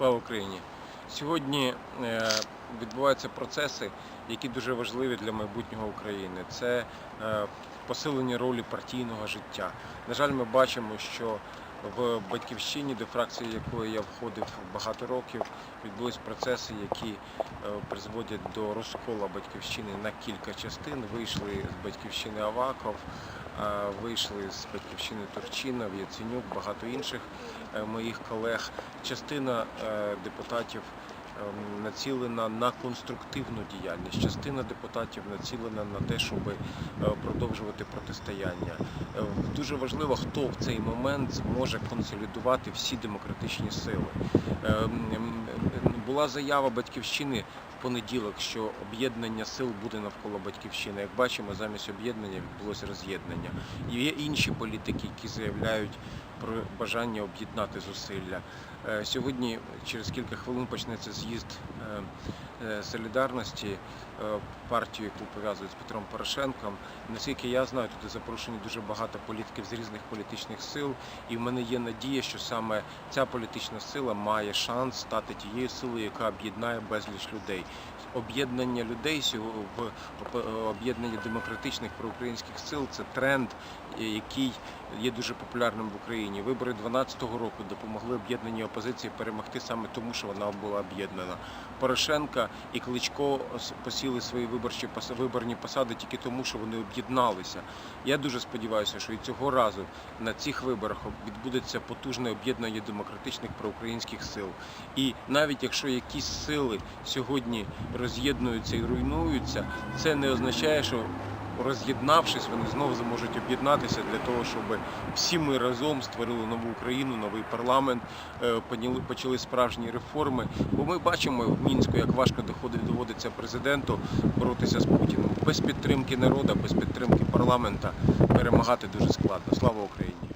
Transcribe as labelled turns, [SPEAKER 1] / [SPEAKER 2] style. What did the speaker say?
[SPEAKER 1] Слава Україні! Сьогодні е, відбуваються процеси, які дуже важливі для майбутнього України. Це е, посилення ролі партійного життя. На жаль, ми бачимо, що в батьківщині, до фракції якої я входив багато років, відбулись процеси, які е, призводять до розкола батьківщини на кілька частин. Вийшли з батьківщини Аваков, е, вийшли з батьківщини Турчинов, Яценюк, багато інших е, моїх колег. Частина депутатів націлена на конструктивну діяльність. Частина депутатів націлена на те, щоб е, продовжувати протистояння. Е, Дуже важливо, хто в цей момент зможе консолідувати всі демократичні сили. Ем, ем, Була заява батьківщини в понеділок, що об'єднання сил буде навколо батьківщини. Як бачимо, замість об'єднання відбулося роз'єднання. Є інші політики, які заявляють про бажання об'єднати зусилля. Е, Сьогодні, через кілька хвилин, почнеться з'їзд е, е, солідарності партію, яку пов'язують з Петром Порошенком. Наскільки я знаю, тут запрошені дуже багато політиків з різних політичних сил, і в мене є надія, що саме ця політична сила має шанс стати тією силою, яка об'єднає безліч людей. Об'єднання людей в об- об'єднання демократичних проукраїнських сил це тренд, який є дуже популярним в Україні. Вибори 2012 року допомогли об'єднаній опозиції перемогти саме тому, що вона була об'єднана. Порошенка і Кличко посіли свої виборчі виборні посади тільки тому, що вони об'єдналися. Я дуже сподіваюся, що і цього разу на цих виборах відбудеться потужне об'єднання демократичних проукраїнських сил. І навіть якщо якісь сили сьогодні роз'єднуються і руйнуються, це не означає, що роз'єднавшись, вони знову зможуть об'єднатися для того, щоб всі ми разом створили нову Україну, новий парламент, е, почали справжні реформи. Бо ми бачимо в мінську, як важко доходить доводиться президенту боротися з Путіним. Без підтримки народу, без підтримки парламента перемагати дуже складно. Слава Україні!